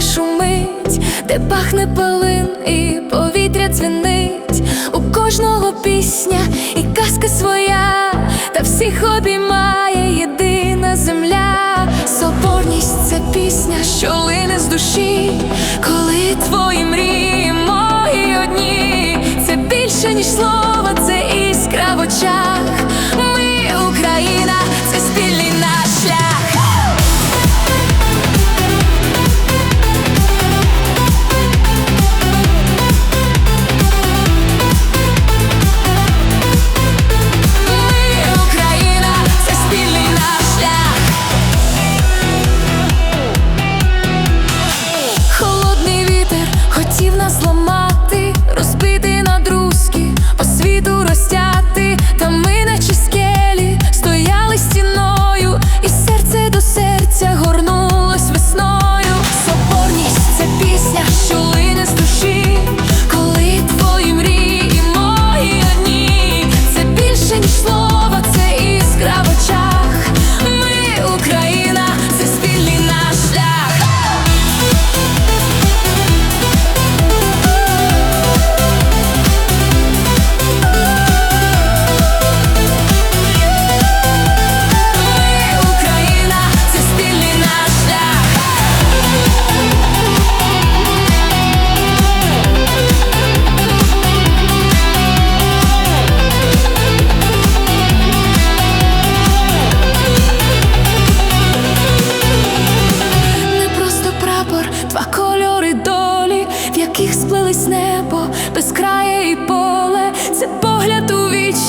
шумить, де пахне пилин і повітря дзвенить, у кожного пісня і казка своя, та всіх обіймає єдина земля. Соборність це пісня, що лине з душі, коли твої мрії мої одні, це більше, ніж слово, це іскра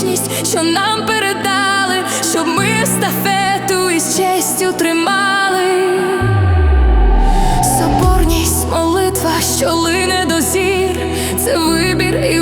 у вічність, що нам передали, щоб ми естафету із честю тримали. Соборність, молитва, що лине до зір, це вибір і